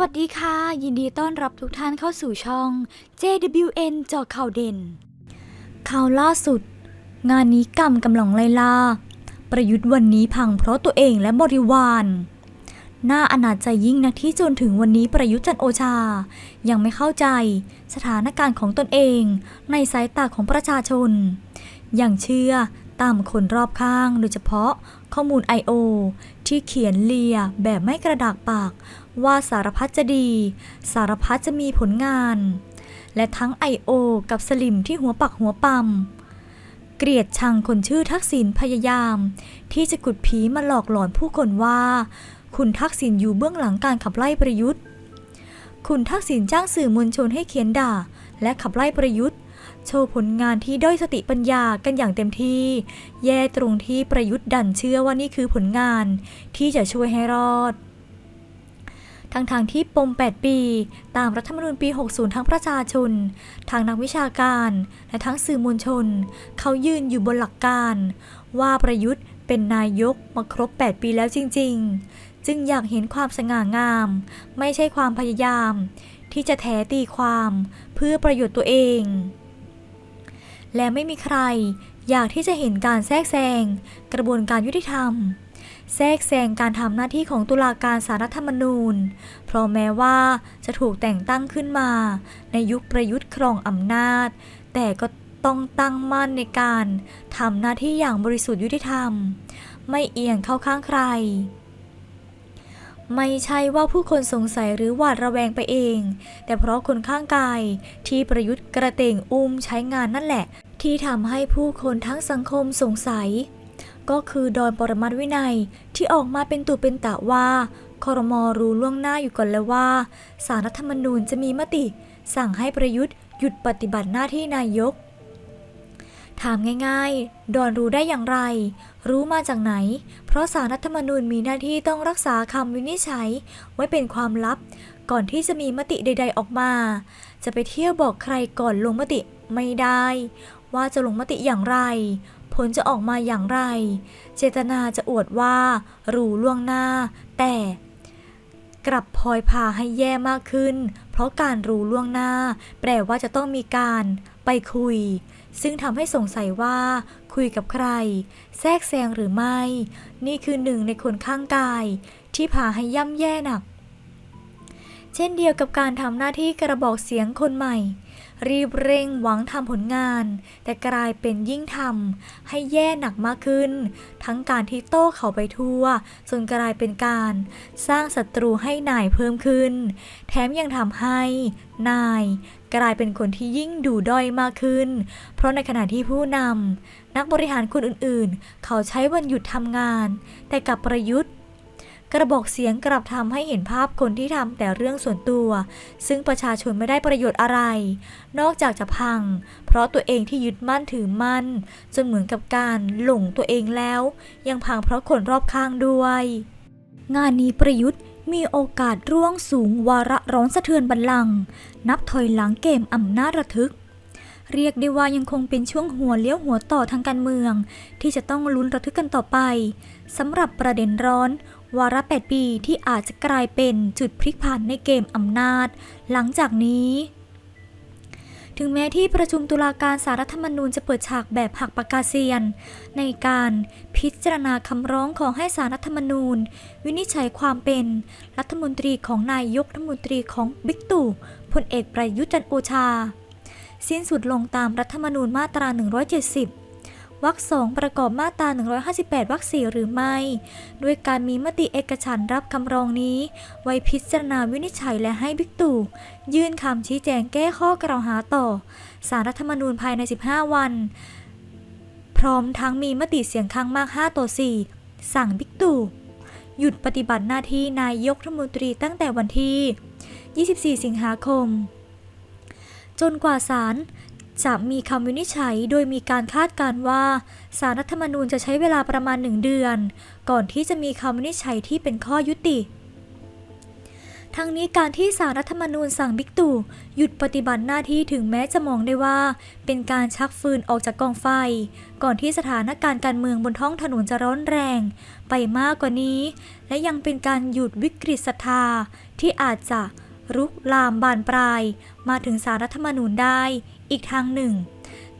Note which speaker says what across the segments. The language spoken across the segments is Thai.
Speaker 1: วัสดีค่ะ ยินดีต้อนรับทุกท่านเข้าสู่ช่อง JWN จอข่าวเด่น ข่าวล่าสุด งานนี้กรรมกำลังไล่ล่า ประยุทธ์วันนี้พังเพราะตัวเองและบริวารน่าอนาจใจยิ่งนักที่จนถึงวันนี้ประยุทธ์จันโอชา ยังไม่เข้าใจสถานการณ์ของตนเอง ในสายตาของประชาชน อย่างเชื่อ ตามคนรอบข้างโดยเฉพาะข้อมูล I.O. ที่เขียนเลียแบบไม่กระดากปาก ว่าสารพัดจะดี สารพัดจะมีผลงาน และทั้ง I.O. กับสลิมที่หัวปักหัวปั๊มเกลียดชังคนชื่อทักษิณพยายาม ที่จะกุดผีมาหลอกหลอนผู้คนว่า คุณทักษิณอยู่เบื้องหลังการขับไล่ประยุทธ์ คุณทักษิณจ้างสื่อมวลชนให้เขียนด่า และขับไล่ประยุทธ์ โชว์ผลงานที่ด้อยสติปัญญากันอย่างเต็มที่ แย่ตรงที่ประยุทธ์ดันเชื่อว่านี่คือผลงานที่จะช่วยให้รอดทั้งทางที่ปม 8 ปี ตามรัฐธรรมนูญปี 60 ทั้งประชาชน ทางนักวิชาการ และทั้งสื่อมวลชน เขายืนอยู่บนหลักการ ว่าประยุทธ์เป็นนายกมาครบ 8 ปีแล้วจริง ๆ จึงอยากเห็นความสง่างาม ไม่ใช่ความพยายาม ที่จะแถตีความเพื่อประโยชน์ตัวเอง และไม่มีใคร อยากที่จะเห็นการแทรกแซง กระบวนการยุติธรรม แทรกแซงการทำหน้าที่ของตุลาการสารรัฐธรรมนูญ เพราะแม้ว่าจะถูกแต่งตั้งขึ้นมา ในยุคประยุทธ์ครองอำนาจ แต่ก็ต้องตั้งมั่นในการทำหน้าที่อย่างบริสุทธิ์ยุติธรรม ไม่เอียงเข้าข้างใคร ไม่ใช่ว่าผู้คนสงสัยหรือหวาดระแวงไปเอง แต่เพราะคนข้างกายที่ประยุทธ์กระเตงอุ้มใช้งานนั่นแหละ ที่ทำให้ผู้คนทั้งสังคมสงสัย ก็คือดอนปรมัตวินัยที่ออกมาเป็นตุเป็นตะว่าคอรมอรู้ล่วงหน้าอยู่ก่อนแล้วว่า สารรัฐธรรมนูญจะมีมติ สั่งให้ประยุทธ์หยุดปฏิบัติหน้าที่นายก ถามง่ายๆ ดอนรู้ได้อย่างไร รู้มาจากไหน เพราะสารรัฐธรรมนูญมีหน้าที่ต้องรักษาคำวินิจฉัย ไว้เป็นความลับ ก่อนที่จะมีมติใด ๆออกมา จะไปเที่ยวบอกใครก่อนลงมติไม่ได้ ว่าจะลงมติอย่างไร ผลจะออกมาอย่างไร เจตนาจะอวดว่า รู้ล่วงหน้า แต่กลับพลอยพาให้แย่มากขึ้น เพราะการรู้ล่วงหน้า แปลว่าจะต้องมีการไปคุย ซึ่งทำให้สงสัยว่าคุยกับใคร แทรกแซงหรือไม่ นี่คือหนึ่งในคนข้างกาย ที่พาให้ย่ำแย่หนัก เช่นเดียวกับการทำหน้าที่กระบอกเสียงคนใหม่ รีบเร่งหวังทำผลงาน แต่กลายเป็นยิ่งทำให้แย่หนักมากขึ้น ทั้งการที่โต้เขาไปทั่วจนกลายเป็นการสร้างศัตรูให้นายเพิ่มขึ้น แถมยังทำให้นายกลายเป็นคนที่ยิ่งดูด้อยมากขึ้น เพราะในขณะที่ผู้นำนักบริหารคนอื่นๆ เขาใช้วันหยุดทำงาน แต่กับประยุทธ์ กระบอกเสียงกลับทำให้เห็นภาพคนที่ทำแต่เรื่องส่วนตัว ซึ่งประชาชนไม่ได้ประโยชน์อะไร นอกจากจะพัง เพราะตัวเองที่ยึดมั่นถือมั่นจนเหมือนกับการหลงตัวเองแล้ว ยังพังเพราะคนรอบข้างด้วย งานนี้ประยุทธ์มีโอกาสร่วงสูงวาระร้อนสะเทือนบัลลังก์นับถอยหลังเกมอำนาจระทึก เรียกได้ว่ายังคงเป็นช่วงหัวเลี้ยวหัวต่อทางการเมือง ที่จะต้องลุ้นระทึกกันต่อไปสำหรับประเด็นร้อน วาระ 8 ปีที่อาจจะกลายเป็นจุดพลิกผันในเกมอำนาจ หลังจากนี้ถึงแม้ที่ประชุมตุลาการสารรัฐธรรมนูญจะเปิดฉากแบบหักปากกาเซียน ในการพิจารณาคำร้องของให้สารรัฐธรรมนูญ วินิจฉัยความเป็นรัฐมนตรีของนายยกรัฐมนตรีของบิ๊กตู่พลเอกประยุทธ์จันโอชา สิ้นสุดลงตามรัฐธรรมนูญมาตรา 170 วรรคสองประกอบมาตรา 158 วรรคสี่หรือไม่ ด้วยการมีมติเอกฉันรับคำร้องนี้ ไว้พิจารณาวินิจฉัยและให้บิ๊กตู่ยื่นคำชี้แจงแก้ข้อกล่าวหาต่อสารรัฐธรรมนูญภายใน 15 วัน พร้อมทั้งมีมติเสียงข้างมาก 5 ต่อ 4 สั่งบิ๊กตู่หยุดปฏิบัติหน้าที่นายกรัฐมนตรีตั้งแต่วันที่ 24 สิงหาคม จนกว่าศาล จะมีคำวินิจฉัยโดยมีการคาดการว่าสารรัฐธรรมนูญจะใช้เวลาประมาณหนึ่งเดือน ก่อนที่จะมีคำวินิจฉัยที่เป็นข้อยุติ ทั้งนี้การที่สารรัฐธรรมนูญสั่งบิ๊กตู่หยุดปฏิบัติหน้าที่ถึงแม้จะมองได้ว่า เป็นการชักฟืนออกจากกองไฟ ก่อนที่สถานการณ์การเมืองบนท้องถนนจะร้อนแรง ไปมากกว่านี้ และยังเป็นการหยุดวิกฤตศรัทธาที่อาจจะรุกลามบานปลาย มาถึงสารรัฐธรรมนูญได้ อีกทางหนึ่ง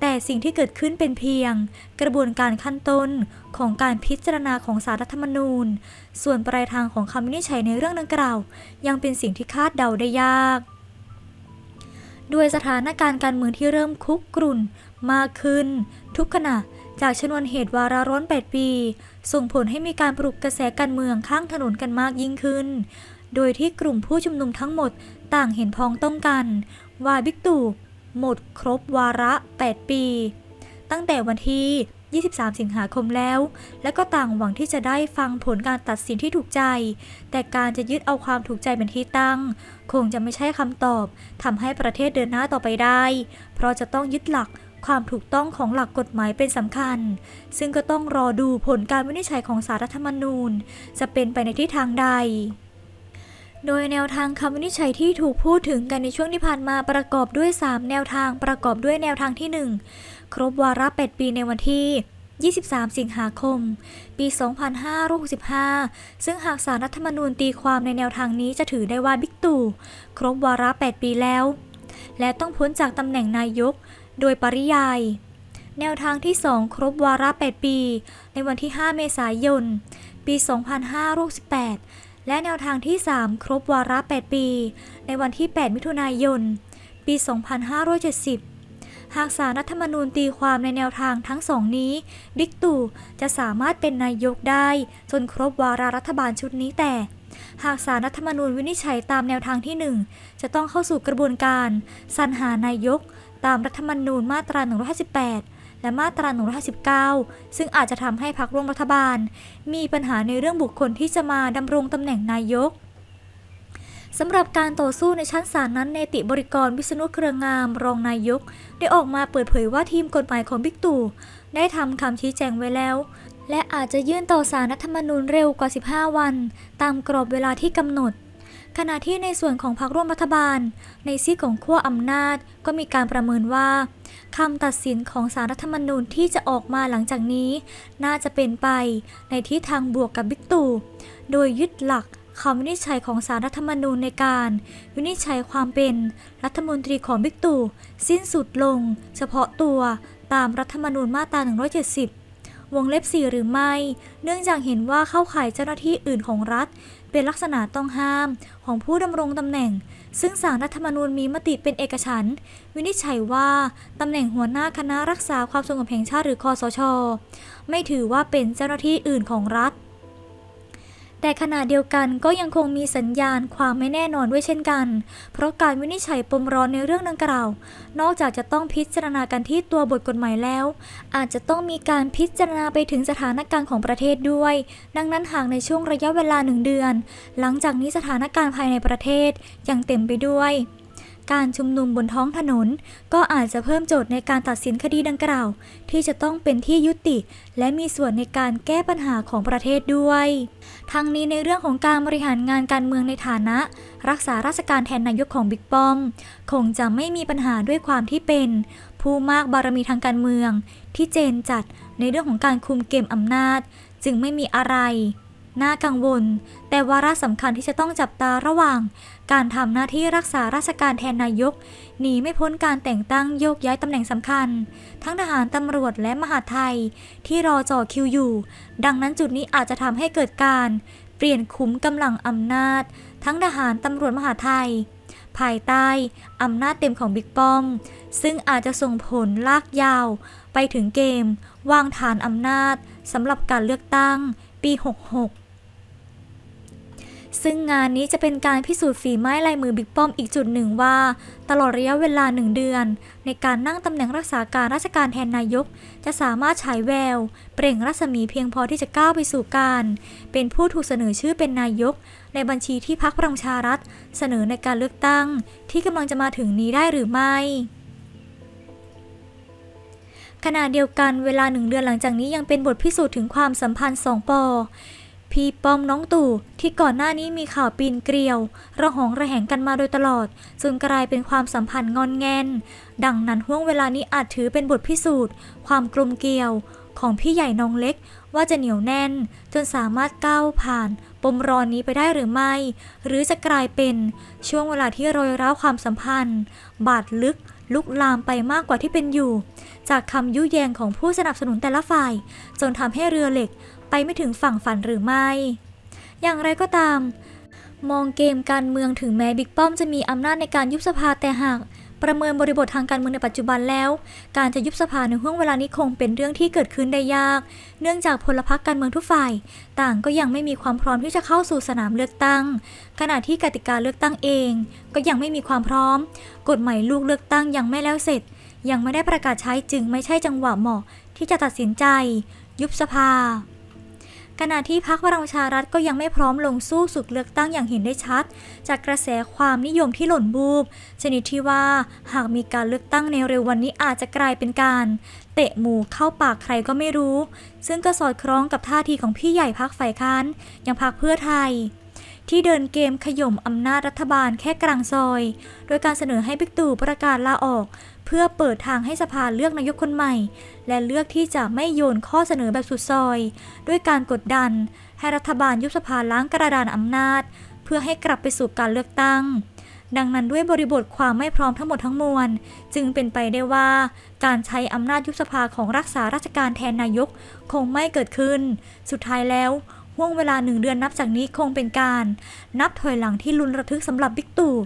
Speaker 1: แต่สิ่งที่เกิดขึ้นเป็นเพียง กระบวนการขั้นต้นของการพิจารณาของสารรัฐธรรมนูญ ส่วนปลายทางของคำวินิจฉัยในเรื่องดังกล่าว ยังเป็นสิ่งที่คาดเดาได้ยากด้วยสถานการณ์การเมืองที่เริ่มคุกกรุ่นมากขึ้น ทุกขณะจากชนวนเหตุวาระร้อน 8 ปี ส่งผลให้มีการปลุกกระแสการเมืองข้างถนนกันมากยิ่งขึ้น โดยที่กลุ่มผู้ชุมนุมทั้งหมดต่างเห็นพ้องต้องกัน ว่าบิ๊กตู่ หมดครบวาระ 8 ปี ตั้งแต่วันที่ 23 สิงหาคมแล้ว และก็ต่างหวังที่จะได้ฟังผลการตัดสินที่ถูกใจ แต่การจะยึดเอาความถูกใจเป็นที่ตั้ง คงจะไม่ใช่คำตอบทำให้ประเทศเดินหน้าต่อไปได้ เพราะจะต้องยึดหลักความถูกต้องของหลักกฎหมายเป็นสำคัญ ซึ่งก็ต้องรอดูผลการวินิจฉัยของสารรัฐธรรมนูญ จะเป็นไปในทิศทางใด โดยแนวทางคำวินิจฉัยที่ถูกพูดถึงกันในช่วงที่ผ่านมาประกอบด้วย 3 แนวทางประกอบด้วยแนวทางที่ 1 ครบวาระ 8 ปีในวันที่ 23 สิงหาคม ปี 2565 ซึ่งหากสารรัฐธรรมนูญตีความในแนวทางนี้จะถือได้ว่าบิ๊กตู่ครบวาระ 8 ปีแล้ว และต้องพ้นจากตำแหน่งนายก โดยปริยาย แนวทางที่ 2 ครบวาระ 8 ปี ในวันที่ 5 เมษายน ปี 2568 และแนวทางที่ 3 ครบวาระ 8 ปี ในวันที่ 8 มิถุนายน ปี 2570 หากสารรัฐธรรมนูญตีความในแนวทางทั้งสองนี้ บิ๊กตู่จะสามารถเป็นนายกได้ จนครบวาระรัฐบาลชุดนี้แต่ หากสารรัฐธรรมนูญวินิจฉัยตามแนวทางที่ 1 จะต้องเข้าสู่กระบวนการ สรรหานายก ตามรัฐธรรมนูญมาตรา 158 และมาตรา 159 ซึ่งอาจจะทำให้พรรคร่วมรัฐบาล มีปัญหาในเรื่องบุคคลที่จะมาดำรงตำแหน่งนายกสำหรับการต่อสู้ในชั้นศาลนั้นเนติบริกรวิษณุเครืองาม รองนายก ได้ออกมาเปิดเผยว่าทีมกฎหมายของบิ๊กตู่ได้ทำคำชี้แจงไว้แล้ว และอาจจะยื่นต่อสารรัฐธรรมนูญเร็วกว่า 15 วัน ตามกรอบเวลาที่กำหนด ขณะที่ในส่วนของพรรคร่วมรัฐบาล ในซีกของขั้วอำนาจก็มีการประเมินว่าคำตัดสินของสารรัฐธรรมนูญที่จะออกมาหลังจากนี้ น่าจะเป็นไปในทิศทางบวกกับบิ๊กตู่ โดยยึดหลักคำวินิจฉัยของสารรัฐธรรมนูญในการวินิจฉัยความเป็นรัฐมนตรีของบิ๊กตู่สิ้นสุดลง เฉพาะตัวตามรัฐธรรมนูญมาตรา 170 วงเล็บ 4 หรือไม่ เนื่องจากเห็นว่าเข้าข่ายเจ้าหน้าที่อื่นของรัฐ เป็นลักษณะต้องห้ามของผู้ดำรงตำแหน่ง ซึ่งสารรัฐธรรมนูญมีมติเป็นเอกฉันท์วินิจฉัยว่าตำแหน่งหัวหน้าคณะรักษาความสงบแห่งชาติหรือคอสช ไม่ถือว่าเป็นเจ้าหน้าที่อื่นของรัฐ แต่ขณะเดียวกันก็ยังคงมีสัญญาณความไม่แน่นอนด้วยเช่นกัน เพราะการวินิจฉัยปมร้อนในเรื่องดังกล่าว นอกจากจะต้องพิจารณากันที่ตัวบทกฎหมายแล้ว อาจจะต้องมีการพิจารณาไปถึงสถานการณ์ของประเทศด้วย ดังนั้นหากในช่วงระยะเวลาหนึ่งเดือน หลังจากนี้สถานการณ์ภายในประเทศยังเต็มไปด้วย การชุมนุมบนท้องถนน ก็อาจจะเพิ่มโจทย์ในการตัดสินคดีดังกล่าว ที่จะต้องเป็นที่ยุติ และมีส่วนในการแก้ปัญหาของประเทศด้วย ทั้งนี้ในเรื่องของการบริหารงานการเมืองในฐานะ รักษาราชการแทนนายกของบิ๊กป้อม คงจะไม่มีปัญหาด้วยความที่เป็น ผู้มากบารมีทางการเมือง ที่เจนจัดในเรื่องของการคุมเกมอำนาจ จึงไม่มีอะไร น่ากังวล แต่วาระสำคัญที่จะต้องจับตาระหว่าง การทำหน้าที่รักษาราชการแทนนายก หนีไม่พ้นการแต่งตั้งโยกย้ายตำแหน่งสำคัญ ทั้งทหารตำรวจและมหาไทย ที่รอจ่อคิวอยู่ ดังนั้นจุดนี้อาจจะทำให้เกิดการ เปลี่ยนคุ้มกำลังอำนาจ ทั้งทหารตำรวจมหาไทย ภายใต้อำนาจเต็มของบิ๊กป้อม ซึ่งอาจจะส่งผลลากยาว ไปถึงเกม วางฐานอำนาจสำหรับการเลือกตั้ง ปี 66 ซึ่งงานนี้จะเป็นการพิสูจน์ฝีไม้ลายมือบิ๊กป้อมอีกจุดหนึ่งว่า ตลอดระยะเวลาหนึ่งเดือน ในการนั่งตำแหน่งรักษาการราชการแทนนายก จะสามารถฉายแวว เปล่งรัศมีเพียงพอที่จะก้าวไปสู่การ เป็นผู้ถูกเสนอชื่อเป็นนายก ในบัญชีที่พรรคพลังประชารัฐ เสนอในการเลือกตั้ง ที่กำลังจะมาถึงนี้ได้หรือไม่ขณะเดียวกันเวลาหนึ่งเดือนหลังจากนี้ยังเป็นบทพิสูจน์ถึงความสัมพันธ์สองปอ พี่ป้อมน้องตู่ที่ก่อนหน้านี้มีข่าวปีนเกลียว ระหองระแหงกันมาโดยตลอด จนกลายเป็นความสัมพันธ์งอนแงน ดังนั้นห่วงเวลานี้อาจถือเป็นบทพิสูจน์ ความกลมเกลียว ของพี่ใหญ่น้องเล็กว่าจะเหนียวแน่น จนสามารถก้าวผ่าน ปมรอนนี้ไปได้หรือไม่ หรือจะกลายเป็นช่วงเวลาที่โรยร้าวความสัมพันธ์ บาดลึกลุกลามไปมากกว่าที่เป็นอยู่ จากคำยุแยงของผู้สนับสนุนแต่ละฝ่าย จนทำให้เรือเหล็ก ไปไม่ถึงฝั่งฝันหรือไม่ อย่างไรก็ตาม มองเกมการเมืองถึงแม้บิ๊กป้อมจะมีอำนาจในการยุบสภาแต่หากประเมินบริบททางการเมืองในปัจจุบันแล้ว การจะยุบสภาในห่วงเวลานี้คงเป็นเรื่องที่เกิดขึ้นได้ยาก เนื่องจากพลพรรคการเมืองทุกฝ่าย ต่างก็ยังไม่มีความพร้อมที่จะเข้าสู่สนามเลือกตั้ง ขณะที่กติกาเลือกตั้งเอง ก็ยังไม่มีความพร้อม กฎหมายลูกเลือกตั้งยังไม่แล้วเสร็จ ยังไม่ได้ประกาศใช้จึงไม่ใช่จังหวะเหมาะที่จะตัดสินใจ ยุบสภา ขณะที่พรรคพลังประชารัฐก็ยังไม่พร้อมลงสู้สึกเลือกตั้งอย่างเห็นได้ชัด จากกระแสความนิยมที่หล่นบูบชนิดที่ว่าหากมีการเลือกตั้งในเร็ววันนี้อาจจะกลายเป็นการ เตะหมูเข้าปากใครก็ไม่รู้ ซึ่งก็สอดคล้องกับท่าทีของพี่ใหญ่พรรคฝ่ายค้านอย่างพรรคเพื่อไทย ที่เดินเกมขย่มอำนาจรัฐบาลแค่กลางซอย โดยการเสนอให้บิ๊กตู่ประกาศลาออก เพื่อเปิดทางให้สภาเลือกนายกคนใหม่ และเลือกที่จะไม่โยนข้อเสนอแบบสุดซอย ด้วยการกดดัน ให้รัฐบาลยุบสภาล้างกระดานอำนาจ เพื่อให้กลับไปสู่การเลือกตั้งดังนั้นด้วยบริบทความไม่พร้อมทั้งหมดทั้งมวล จึงเป็นไปได้ว่า การใช้อำนาจยุบสภาของรักษาราชการแทนนายก คงไม่เกิดขึ้น สุดท้ายแล้ว ห่วงเวลาหนึ่งเดือนนับจากนี้คงเป็นการ นับถอยหลังที่ลุ้นระทึกสำหรับบิ๊กตู่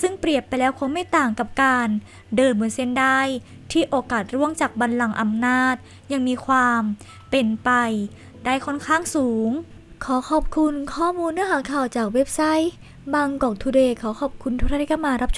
Speaker 1: ซึ่งเปรียบไปแล้วคงไม่ต่างกับการ เดินบนเส้นได้ที่โอกาสร่วงจากบัลลังก์อำนาจ ยังมีความเป็นไป ได้ค่อนข้างสูง ขอขอบคุณข้อมูลเนื้อหาข่าวจากเว็บไซต์บางกอกทูเดย์ขอขอบคุณทุกท่านที่เข้ามารับชม